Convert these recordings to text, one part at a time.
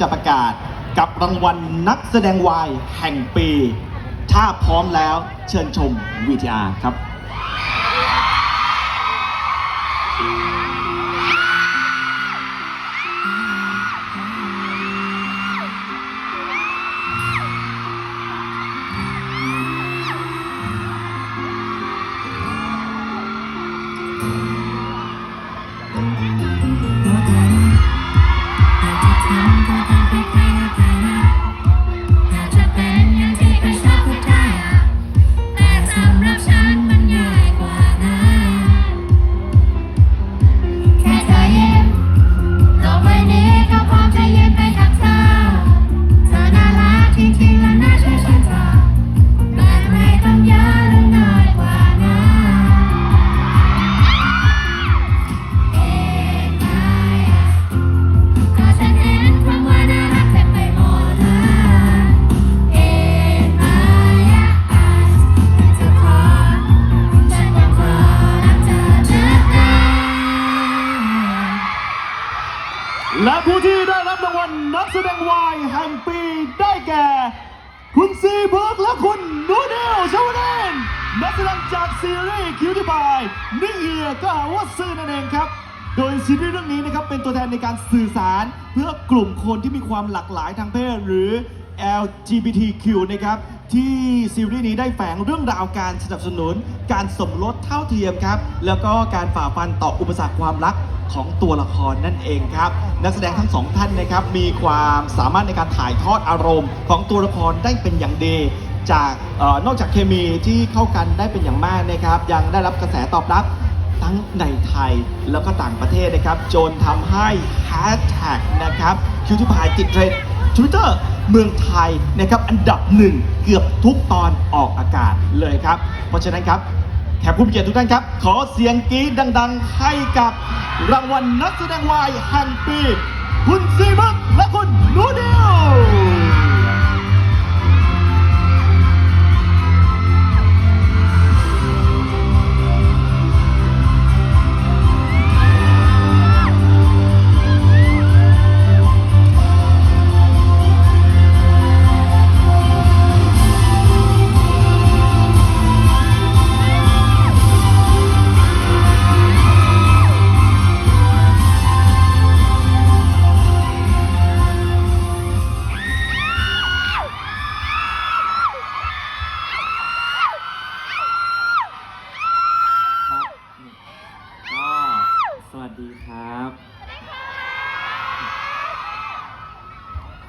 จะประกาศกับรางวัลนักแสดงวายแห่งปี ถ้าพร้อมแล้วเชิญชม VTR ครับ ผู้ที่ได้รับรางวัลนักแสดงวายแห่งปีได้แก่ คุณซีเบิร์กและคุณนูเดลชาวเดนนักแสดงจากซีรีส์คิวที่พายนิเอียก็หาว่าซื่อนั่นเองครับ โดยซีรีส์เรื่องนี้นะครับเป็นตัวแทนในการสื่อสารเพื่อกลุ่มคนที่มีความหลากหลายทางเพศหรือ LGBTQ นะครับที่ซีรีส์นี้ได้แฝงเรื่องราวการสนับสนุน การสมรสเท่าเทียมครับ แล้วก็การฝ่าฟันต่ออุปสรรคความรัก ของตัวละครนั่นเองครับ นักแสดงทั้งสองท่านนะครับ มีความสามารถในการถ่ายทอดอารมณ์ ของตัวละครได้เป็นอย่างดี จากเออนอกจากเคมีที่เข้ากันได้เป็นอย่างมากนะครับ ยังได้รับกระแสตอบรับทั้งในไทยแล้วก็ต่างประเทศนะครับ จนทำให้แฮชแท็กนะครับคิวที่พายติดเทรนด์ทวิตเตอร์เมืองไทยนะครับอันดับหนึ่งเกือบทุกตอนออกอากาศเลยครับ เพราะฉะนั้นครับ แขกผู้มีเกียรติทุกท่านครับ ขอเสียงกรี๊ดดัง ๆ ให้กับรางวัลนักแสดงวายแห่งปี คุณซีบักและคุณนูเดล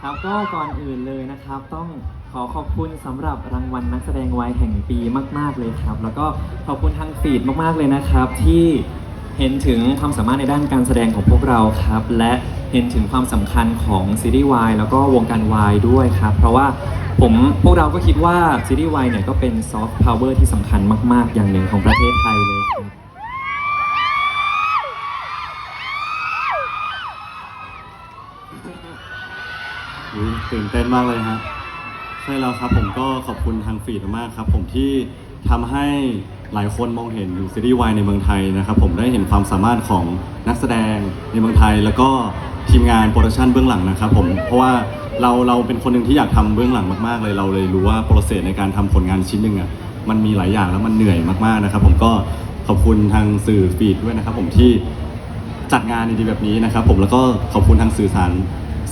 ครับก็ก่อนอื่นเลยนะครับ ต้องขอขอบคุณสำหรับรางวัลนักแสดงวัยแห่งปีมาก ๆเลยครับ แล้วก็ขอบคุณทางฟีดมากๆเลยนะครับ ที่เห็นถึงความสามารถในด้านการแสดงของพวกเราครับ และเห็นถึงความสำคัญของซีรีส์วายแล้วก็วงการวายด้วยครับ เพราะว่าผมพวกเราก็คิดว่าซีรีส์วายเนี่ยก็เป็นซอฟต์พาวเวอร์ที่สำคัญมาก ๆ อย่างหนึ่งของประเทศไทยเลยครับ อุ๊ย ตื่นเต้นมากเลยฮะใช่แล้วครับผมก็ขอบคุณทางฟีดมากครับ ผมที่ทำให้หลายคนมองเห็นซีรีส์วายในเมืองไทยนะครับผมได้เห็นความสามารถของนักแสดงในเมืองไทย แล้วก็ทีมงานโปรดักชันเบื้องหลังนะครับผมเพราะว่าเราเราเป็นคนหนึ่งที่อยากทำเบื้องหลังมากๆเลยเราเลยรู้ว่าโปรเซสในการทำผลงานชิ้นหนึ่งอะมันมีหลายอย่างแล้วมันเหนื่อยมากๆนะครับ ผมก็ขอบคุณทางสื่อฟีดด้วยนะครับ ผมที่ จัดงานดีๆแบบนี้นะครับผมแล้วก็ขอบคุณทางสื่อสาร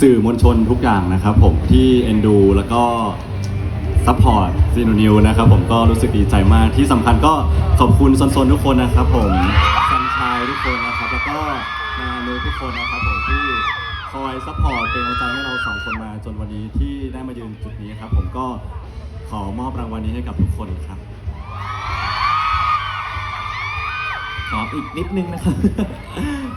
สื่อมวลชนทุกอย่างนะครับผมที่เอ็นดูแล้วก็ซัพพอร์ตซีนูนิวนะครับผมก็รู้สึกดีใจมากที่สำคัญก็ขอบคุณซนๆทุกคนนะครับผมซันชายทุกคนนะครับแล้วก็นาโนทุกคนนะครับผมที่คอยซัพพอร์ตเป็นกำลังใจให้เราสองคนมาจนวันนี้ที่ได้มายืนจุดนี้ครับผมก็ขอมอบรางวัลนี้ให้กับทุกคนครับ ขออีกนิดนึงนะครับ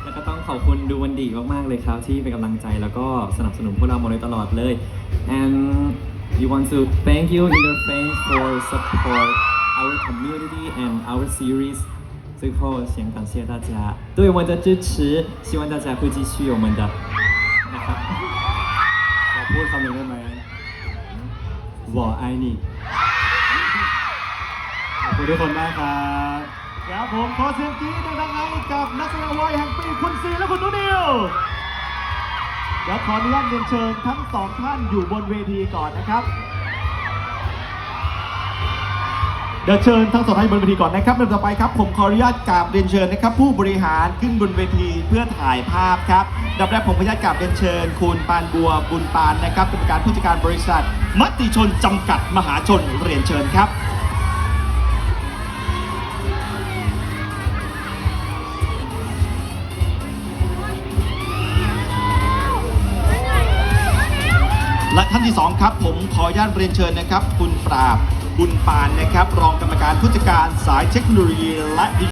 แล้วก็ต้องขอบคุณดูวันดีมาก ๆ เลยครับ ที่เป็นกำลังใจแล้วก็สนับสนุนพวกเรามาโดยตลอดเลย and we want to thank you in your fans for support our community and our series 最后先感谢大家对我们的支持希望大家会继续我们的นะครับ ขอพูดคำหนึ่งได้ไหมวอไอนี่ขอบคุณทุกคนมากครับ ครับผมขอเสียงกรี๊ดดังๆให้กับนักแสดงวายแห่งปีคุณซีและคุณนูเดลเดี๋ยวขออนุญาตเรียนเชิญทั้งสองท่านอยู่บนเวทีก่อนนะครับ เดี๋ยวเชิญทั้งสองท่านบนเวทีก่อนนะครับเริ่มต่อไปครับ ผมขออนุญาตกราบเรียนเชิญนะครับ ผู้บริหารขึ้นบนเวทีเพื่อถ่ายภาพครับดับแรกผมขออนุญาตกราบเรียนเชิญ คุณปานบัวบุญปานนะครับกรรมการผู้จัดการบริษัท มติชนจำกัดมหาชนเรียนเชิญครับ และท่านที่สองครับ ผมขออนุญาตเรียนเชิญนะครับ คุณปราบบุญปานนะครับ รองกรรมการผู้จัดการสายเทคโนโลยีและ